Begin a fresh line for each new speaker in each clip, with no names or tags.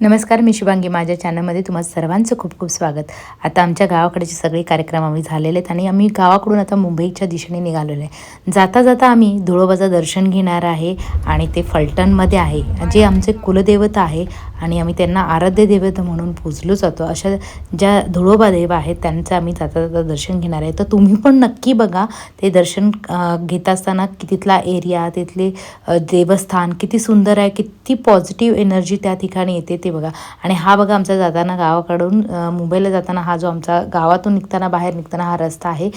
नमस्कार मी शुभांगी. माझ्या चॅनलमध्ये तुम्हा सर्वांचं खूप खूप स्वागत. आता आमच्या गावाकडचे सगळे कार्यक्रम आम्ही झालेले आहेत आणि आम्ही गावाकडून आता मुंबईच्या दिशेने निघालेलो आहे. जाता जाता आम्ही धुळोबाचं दर्शन घेणार आहे आणि ते फलटणमध्ये आहे जे आमचे कुलदेवता आहे आणि आम्ही त्यांना आराध्य देवता म्हणून पूजलो जातो. अशा ज्या धुळोबा देव आहेत त्यांचं आम्ही जाता जाता दर्शन घेणार आहे. तर तुम्ही पण नक्की बघा ते दर्शन घेत असताना की तिथला एरिया तिथले देवस्थान किती सुंदर आहे किती पॉझिटिव्ह एनर्जी त्या ठिकाणी येते ते बघा. आणि हा बघा आमचा जाताना गावाकडून मुंबईला जाताना हा जो आमचा गावातून निघताना बाहेर निघताना हा रस्ता आहे.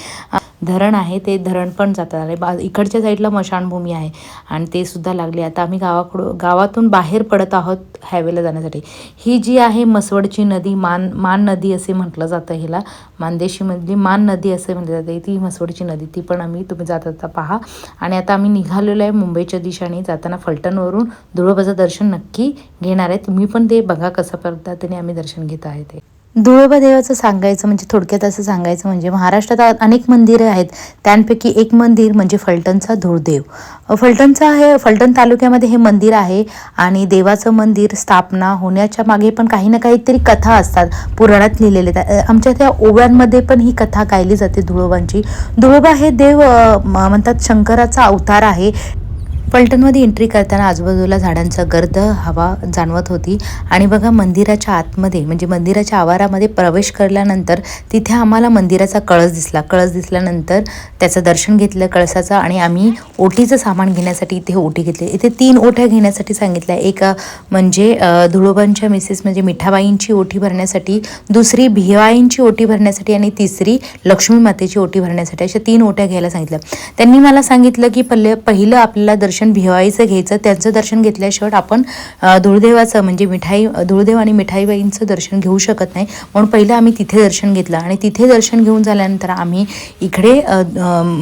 धरण आहे ते धरण पण जातात. आहे बा इकडच्या साईडला मशानभूमी आहे आणि ते सुद्धा लागले. आता आम्ही गावाकडून गावातून बाहेर पडत आहोत हायवेला जाण्यासाठी. ही जी आहे मसवडची नदी मान मान नदी असे म्हटलं जातं हिला. मानदेशीमधली म्हणजे मान नदी असे म्हटलं जाते. ती मसवडची नदी ती पण आम्ही तुम्ही जाता आता पहा. आणि आता आम्ही निघालेलो आहे मुंबईच्या दिशेने. जाताना फलटणवरून धुळोबाचं दर्शन नक्की घेणार आहे. तुम्ही पण ते बघा कसं पद्धतीने आम्ही दर्शन घेत आहे ते. धुळोबा देवाचं सांगायचं म्हणजे थोडक्यात असं सांगायचं म्हणजे महाराष्ट्रात अनेक मंदिरं आहेत. त्यांपैकी एक मंदिर म्हणजे फलटणचा धुळदेव. फलटणचा फलटणचं आहे फलटण तालुक्यामध्ये हे मंदिर आहे आणि देवाचं मंदिर स्थापना होण्याच्या मागे पण काही ना काहीतरी कथा असतात पुराणात लिहिलेले आमच्या त्या ओव्यांमध्ये पण ही कथा गायली जाते धुळोबांची. धुळोबा हे देव म्हणतात शंकराचा अवतार आहे. फलटणमध्ये एंट्री करताना आजूबाजूला झाडांचा गर्द हवा जाणवत होती. आणि बघा मंदिराच्या आतमध्ये म्हणजे मंदिराच्या आवारामध्ये प्रवेश केल्यानंतर तिथे आम्हाला मंदिराचा कळस दिसला. कळस दिसल्यानंतर त्याचं दर्शन घेतलं कळसाचं आणि आम्ही ओटीचं सामान घेण्यासाठी इथे ओटी घेतली. इथे तीन ओट्या घेण्यासाठी सांगितल्या. एक म्हणजे धुळोबांच्या मिसेस म्हणजे मिठाबाईंची ओटी भरण्यासाठी दुसरी भिवाईंची ओटी भरण्यासाठी आणि तिसरी लक्ष्मी मातेची ओटी भरण्यासाठी अशा तीन ओट्या घ्यायला सांगितलं त्यांनी मला सांगितलं की पहिले पहिलं आपल्याला दर्शन दर्शन भिवाईचं घ्यायचं त्यांचं दर्शन घेतल्याशिवाय आपण दुर्दैवाचं म्हणजे मिठाई दुर्दैव आणि मिठाईबाईंचं दर्शन घेऊ शकत नाही. म्हणून पहिलं आम्ही तिथे दर्शन घेतलं आणि तिथे दर्शन घेऊन झाल्यानंतर आम्ही इकडे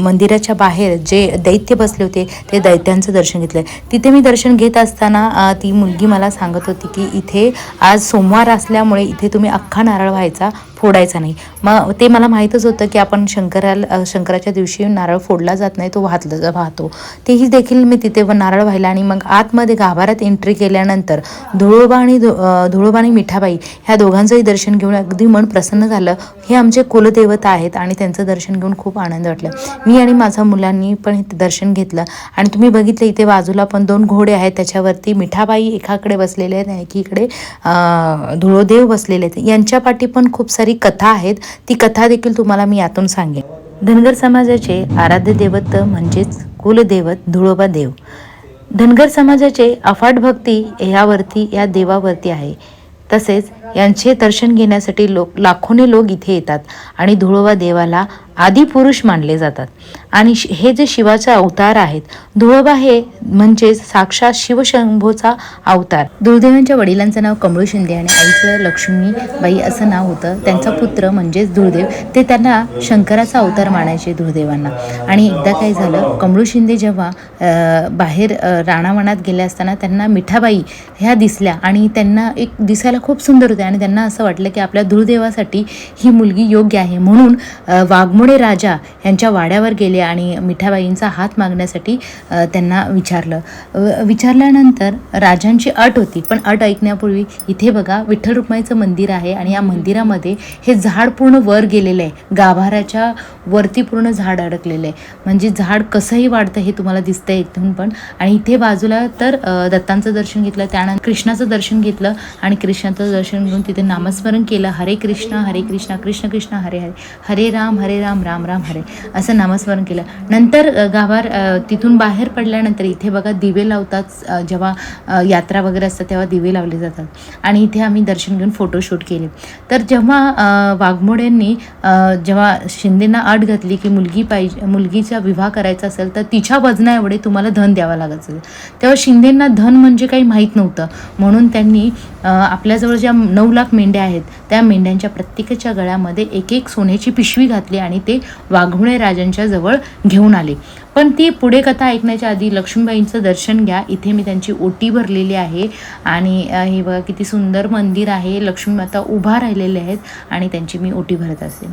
मंदिराच्या बाहेर जे दैत्य बसले होते ते दैत्यांचं दर्शन घेतलं. तिथे मी दर्शन घेत असताना ती मुलगी मला सांगत होती की इथे आज सोमवार असल्यामुळे इथे तुम्ही अख्खा नारळ व्हायचा. फोडायचा नाही. मग ते मला माहीतच होतं की आपण शंकराला शंकराच्या दिवशी नारळ फोडला जात नाही तो वाहतला वाहतो. तेही देखील मी तिथे व नारळ व्हायला आणि मग आतमध्ये गाभाऱ्यात एंट्री केल्यानंतर धुळोबा आणि धु- धुळोबा आणि मिठाबाई ह्या दोघांचंही दर्शन घेऊन अगदी मन प्रसन्न झालं. हे आमचे कुलदेवता आहेत आणि त्यांचं दर्शन घेऊन खूप आनंद वाटला. मी आणि माझ्या मुलांनी पण दर्शन घेतलं. आणि तुम्ही बघितलं इथे बाजूला पण दोन घोडे आहेत त्याच्यावरती मिठाबाई एकाकडे बसलेले आहेत एकीकडे धुळोदेव बसलेले आहेत. यांच्या पाठी पण खूप सारी कथा आहेत ती कथा देखील तुम्हाला मी यातून सांगेन. धनगर समाजाचे आराध्य दैवत म्हणजेच कुलदैवत धुळोबा देव. धनगर समाजाचे अफाट भक्ती ह्यावरती या देवावरती आहे. तसेच यांचे दर्शन घेण्यासाठी लोक लाखोने लोक इथे येतात आणि धुळोबा देवाला आदिपुरुष मानले जातात. आणि शि- हे जे शिवाचे अवतार आहेत धुळोबा हे म्हणजेच साक्षात शिवशंभोचा अवतार. दुर्देवांच्या वडिलांचं नाव कमळू शिंदे आणि आईचं लक्ष्मीबाई असं नाव होतं. त्यांचा पुत्र म्हणजेच दुर्देव ते त्यांना शंकराचा अवतार मानायचे दुर्देवांना. आणि एकदा काय झालं कमळू शिंदे जेव्हा बाहेर राणावणात राणावनात गेले असताना त्यांना मिठाबाई ह्या दिसल्या आणि त्यांना एक दिसायला खूप सुंदर होते आणि त्यांना असं वाटलं की आपल्या दुर्देवासाठी ही मुलगी योग्य आहे. म्हणून वाघमोडे राजा यांच्या वाड्यावर गेले आणि मिठाबाईंचा हात मागण्यासाठी त्यांना विचारलं. विचारल्यानंतर राजांची अट होती. पण अट ऐकण्यापूर्वी इथे बघा विठ्ठल रुक्माईचं मंदिर आहे आणि या मंदिरामध्ये हे झाड पूर्ण वर गेलेलं आहे. गाभाऱ्याच्या वरती पूर्ण झाड अडकलेलं आहे. म्हणजे झाड कसंही वाढतं हे तुम्हाला दिसतंय इथून पण. आणि इथे बाजूला तर दत्तांचं दर्शन घेतलं त्यानंतर कृष्णाचं दर्शन घेतलं आणि कृष्णाचं दर्शन म्हणून तिथे नामस्मरण केलं हरे कृष्ण हरे कृष्णा कृष्ण कृष्ण हरे हरे हरे राम हरे राम राम राम हरे असं नामस्मरण केलं. नंतर गाभार तिथून बाहेर पडल्यानंतर इथे बघा दिवे लावतात जेव्हा यात्रा वगैरे असतात तेव्हा दिवे लावले जातात. आणि इथे आम्ही दर्शन घेऊन फोटोशूट केले. तर जेव्हा वाघमोड्यांनी जेव्हा शिंदेना अट घातली की मुलगी पाहिजे मुलगीचा विवाह करायचा असेल तर तिच्या वजना एवढे तुम्हाला धन द्यावं लागत असेल. तेव्हा शिंदेंना धन म्हणजे काही माहीत नव्हतं. म्हणून त्यांनी आपल्याजवळ ज्या नऊ लाख मेंढ्या आहेत. त्या मेंढ्यांच्या प्रत्येकाच्या गळ्यामध्ये एक एक सोन्याची पिशवी घातली आणि ते वाघुणे राजांच्या जवळ घेऊन आले. पण ती पुढे कथा ऐकण्याच्या आधी लक्ष्मीबाईंचं दर्शन घ्या. इथे मी त्यांची ओटी भरलेली आहे आणि हे बघा किती सुंदर मंदिर आहे. लक्ष्मी माता उभा राहिलेले आहेत आणि त्यांची मी ओटी भरत असेल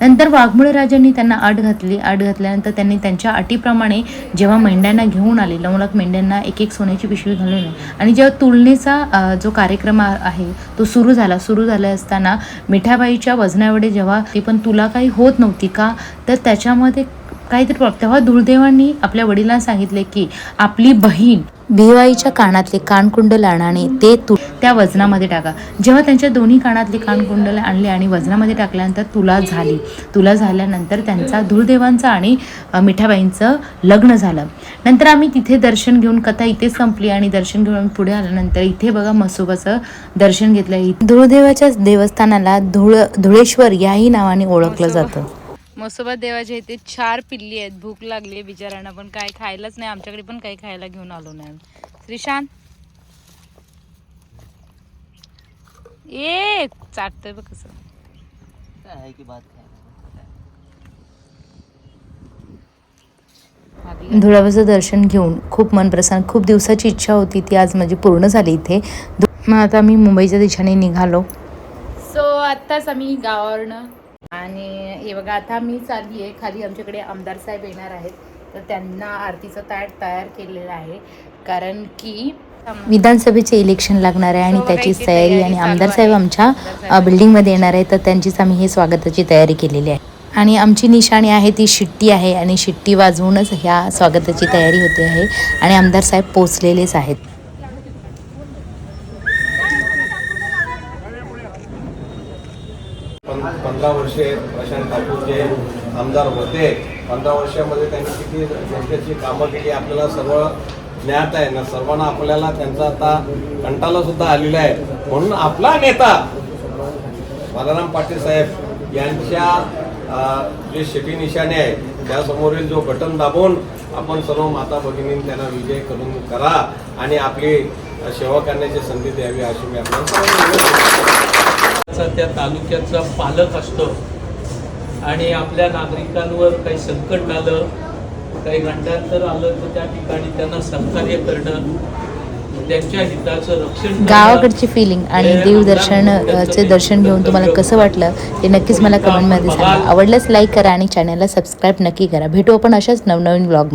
नंतर वाघमुळे राजांनी त्यांना आड घातली. आड घातल्यानंतर त्यांनी त्यांच्या अटीप्रमाणे जेव्हा मेंढ्यांना घेऊन आले लवलक मेंढ्यांना एक एक सोन्याची पिशवी घालून आणि जेव्हा तुलनेचा जो कार्यक्रम आहे तो सुरू झाला. सुरू झाला असताना मिठाबाईच्या वजनावेळे जेव्हा ती पण तुला काही होत नव्हती का तर त्याच्यामध्ये काहीतरी प्रॉब्लेम तेव्हा दुर्दैवांनी आपल्या वडिलांना सांगितले की आपली बहीण भिवाईच्या कानातले कानकुंड लाणाने ते तू त्या वजनामध्ये टाका. जेव्हा त्यांच्या दोन्ही कानातले कानकुंडल आणले आणि वजनामध्ये टाकल्यानंतर तुला झाली तुला झाल्यानंतर त्यांचा दुर्दैवांचा आणि मिठाबाईंचं लग्न झालं. नंतर आम्ही तिथे दर्शन घेऊन कथा इथे संपली आणि दर्शन घेऊन आम्ही पुढे आल्यानंतर इथे बघा मसोबाचं दर्शन घेतलं. धुळदेवाच्या देवस्थानाला धुळ धुळेश्वर याही नावाने ओळखलं जातं.
मसोबा देवाच्या इथे चार पिल्ली आहेत. भूक लागली आहे बिचाऱ्यांना पण काय खायलाच नाही. आमच्याकडे पण काही खायला घेऊन आलो नाही श्रीशांत? ए चाटतोय बघ कसं.
है की बात
धुळाबाचं दर्शन घेऊन खूप मन प्रसन्न खूप दिवसाची इच्छा होती ती आज माझी पूर्ण झाली इथे. मग आता मी मुंबईच्या दिशेने निघालो.
सो आत्ताच आम्ही गावावरनं आणि हे बघा आता मी चालली आहे. खाली आमच्याकडे आमदार साहेब येणार आहेत. तर त्यांना आरतीचं ताट तयार केलेलं आहे. कारण की
विधानसभेचे इलेक्शन लागणार आहे आणि त्याची तयारी आणि आमदार. साहेब आमच्या. बिल्डिंगमध्ये येणार आहे तर त्यांचीच आम्ही हे स्वागताची तयारी केलेली आहे आणि आमची निशाणी आहे ती शिट्टी आहे आणि शिट्टी वाजवूनच ह्या स्वागताची तयारी होते आहे आणि आमदार साहेब पोचलेलेच आहेत
पंधरा वर्षे प्रशांत ठाकूर जे आमदार होते पंधरा वर्षामध्ये त्यांनी किती जनतेची कामं केली आपल्याला सर्व ज्ञात आहे ना सर्वांना आपल्याला त्यांचा आता कंटाला सुद्धा आलेला आहे. म्हणून आपला नेता बालाराम पाटील साहेब यांच्या जे शेती निशाणे आहे त्यासमोरील जो बटन दाबून आपण सर्व माता भगिनींनी त्यांना विजय करून करा आणि आपली सेवा करण्याची संधी द्यावी अशी मी आपल्याला
त्या तालुक्याचा पालक असतो. आणि आपल्या नागरिकांवर काही संकट आलं काही गंडांतर आलं तर त्या ठिकाणी त्यांना सहकार्य करणं त्यांच्या हिताचं रक्षण
गावाकडची फिलिंग आणि देवदर्शन चे दर्शन घेऊन तुम्हाला कसं वाटलं ते नक्कीच मला कमेंटमध्ये सांगा. आवडल्यास लाईक करा आणि चॅनलला सबस्क्राईब नक्की करा. भेटू आपण अशाच नवनवीन ब्लॉग